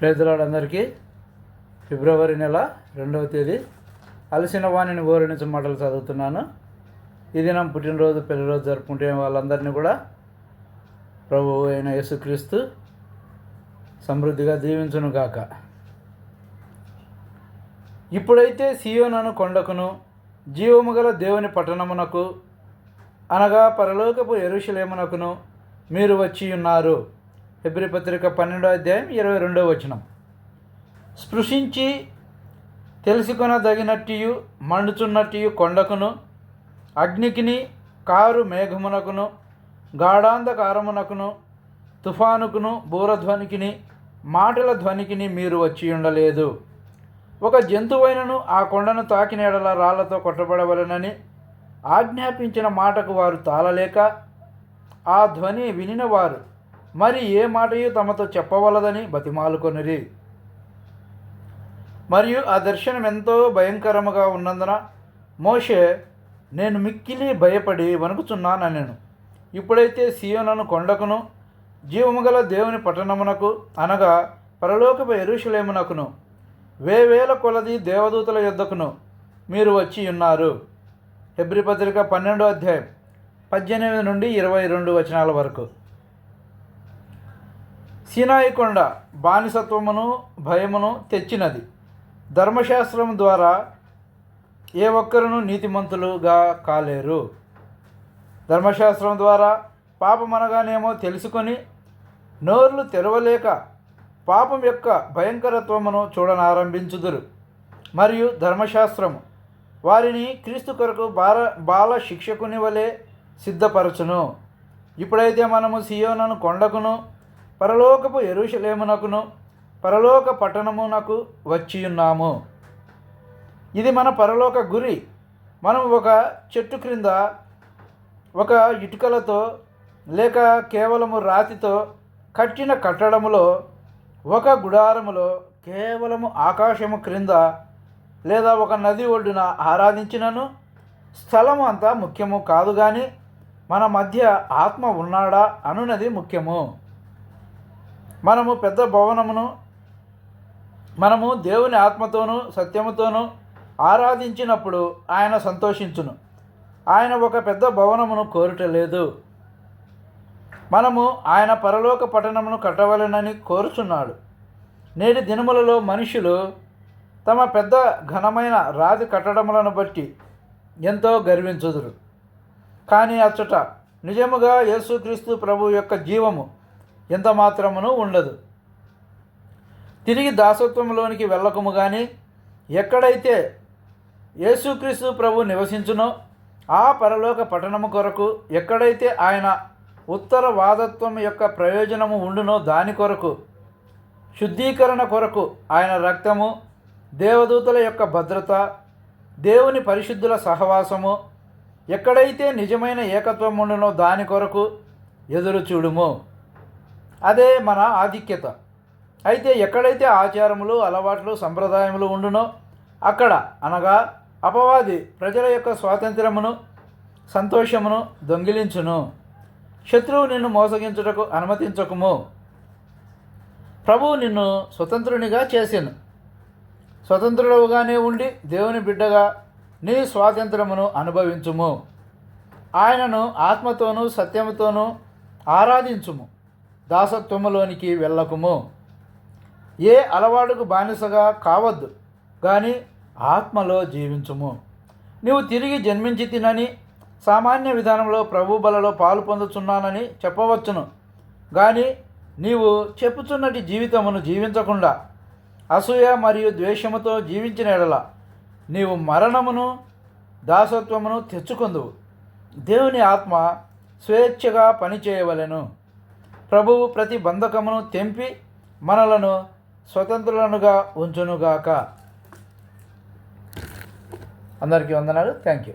ప్రేదలాడందరికీ ఫిబ్రవరి నెల రెండవ తేదీ. అలసిన వాణిని ఓరణించే మాటలు చదువుతున్నాను. ఇది నా పుట్టినరోజు పెళ్ళిరోజు జరుపుకుంటే వాళ్ళందరినీ కూడా ప్రభు అయిన యేసుక్రీస్తు సమృద్ధిగా దీవించును గాక. ఇప్పుడైతే సియోనను కొండకును జీవము గల దేవుని పట్టణమునకు అనగా పరలోకపు ఎరుషులేమునకును మీరు వచ్చి ఉన్నారు. ఫిబ్రి పత్రిక పన్నెండో అధ్యాయం ఇరవై రెండో వచనం. స్పృశించి తెలుసుకొనదగినట్టు మండుచున్నట్టు కొండకును అగ్నికిని కారు మేఘమునకును గాఢాంధకారమునకును తుఫానుకును బూరధ్వనికిని మాటల ధ్వనికిని మీరు వచ్చి ఉండలేదు. ఒక జంతువైనను ఆ కొండను తాకిన ఎడల రాళ్ళతో కొట్టబడవలనని ఆజ్ఞాపించిన మాటకు వారు తాళలేక ఆ ధ్వని వినిన వారు మరి ఏ మాటయు తమతో చెప్పవలదని బతిమాలుకొనిరి. మరియు ఆ దర్శనం ఎంతో భయంకరముగా ఉన్నందున మోషే నేను మిక్కిలి భయపడి వణుకుచున్నానెను ఇప్పుడైతే సీయోనను కొండకును జీవము గల దేవుని పట్టణమునకు అనగా పరలోకపు ఎరుషులేమునకును వేవేల కొలది దేవదూతల యొద్దకును మీరు వచ్చి ఉన్నారు. హెబ్రి పత్రిక పన్నెండో అధ్యాయం పద్దెనిమిది నుండి ఇరవై రెండు వచనాల వరకు. సీనాయి కొండ బానిసత్వమును భయమును తెచ్చినది. ధర్మశాస్త్రం ద్వారా ఏ ఒక్కరును నీతిమంతులుగా కాలేరు. ధర్మశాస్త్రం ద్వారా పాపమనగానేమో తెలుసుకొని నోర్లు తెరవలేక పాపం యొక్క భయంకరత్వమును చూడనారంభించుదురు. మరియు ధర్మశాస్త్రము వారిని క్రీస్తు కొరకు బాల బాల శిక్షకుని వలె సిద్ధపరచును. ఇప్పుడైతే మనము సియోనను కొండకును పరలోకపు ఎరుషలేమునకును పరలోక పట్టణమునకు వచ్చియున్నాము. ఇది మన పరలోక గురి. మనం ఒక చెట్టు క్రింద ఒక ఇటుకలతో లేక కేవలము రాతితో కట్టిన కట్టడములో ఒక గుడారములో కేవలము ఆకాశము క్రింద లేదా ఒక నది ఒడ్డున ఆరాధించినను స్థలము అంతా ముఖ్యము కాదు కానీ మన మధ్య ఆత్మ ఉన్నాడా అనున్నది ముఖ్యము. మనము పెద్ద భవనమును మనము దేవుని ఆత్మతోనూ సత్యముతోనూ ఆరాధించినప్పుడు ఆయన సంతోషించును. ఆయన ఒక పెద్ద భవనమును కోరుటలేదు. మనము ఆయన పరలోక పట్టణమును కట్టవలెనని కోరుచున్నాడు. నేటి దినములలో మనుషులు తమ పెద్ద ఘనమైన రాతి కట్టడములను బట్టి ఎంతో గర్వించుదురు. కానీ అచ్చట నిజముగా యేసుక్రీస్తు ప్రభు యొక్క జీవము ఎంత మాత్రమును ఉండదు. తిరిగి దాసత్వంలోనికి వెళ్ళకము కానీ ఎక్కడైతే యేసుక్రీస్తు ప్రభు నివసించునో ఆ పరలోక పట్టణము కొరకు ఎక్కడైతే ఆయన ఉత్తర వాదత్వం యొక్క ప్రయోజనము ఉండునో దాని కొరకు శుద్ధీకరణ కొరకు ఆయన రక్తము దేవదూతల యొక్క భద్రత దేవుని పరిశుద్ధుల సహవాసము ఎక్కడైతే నిజమైన ఏకత్వం ఉండునో దాని కొరకు ఎదురు చూడుము అదే మన ఆధిక్యత. అయితే ఎక్కడైతే ఆచారములు అలవాట్లు సంప్రదాయములు ఉండునో అక్కడ అనగా అపవాది ప్రజల యొక్క స్వాతంత్రమును సంతోషమును దొంగిలించును. శత్రువు నిన్ను మోసగించుటకు అనుమతించకుము. ప్రభువు నిన్ను స్వతంత్రునిగా చేసాను. స్వతంత్రుడవుగానే ఉండి దేవుని బిడ్డగా నీ స్వాతంత్రమును అనుభవించుము. ఆయనను ఆత్మతోనూ సత్యముతోనూ ఆరాధించుము. దాసత్వములోనికి వెళ్ళకుము. ఏ అలవాటుకు బానిసగా కావద్దు కానీ ఆత్మలో జీవించుము. నీవు తిరిగి జన్మించి తినని సామాన్య విధానంలో ప్రభుబలలో పాలు పొందుచున్నానని చెప్పవచ్చును. కానీ నీవు చెప్పుచున్నటి జీవితమును జీవించకుండా అసూయ మరియు ద్వేషముతో జీవించిన ఎడల నీవు మరణమును దాసత్వమును తెచ్చుకుందువు. దేవుని ఆత్మ స్వేచ్ఛగా పనిచేయవలెను. ప్రభువు ప్రతి బంధకమును తెంపి మనలను స్వతంత్రులనుగా ఉంచునుగాక. అందరికీ వందనాలు. Thank you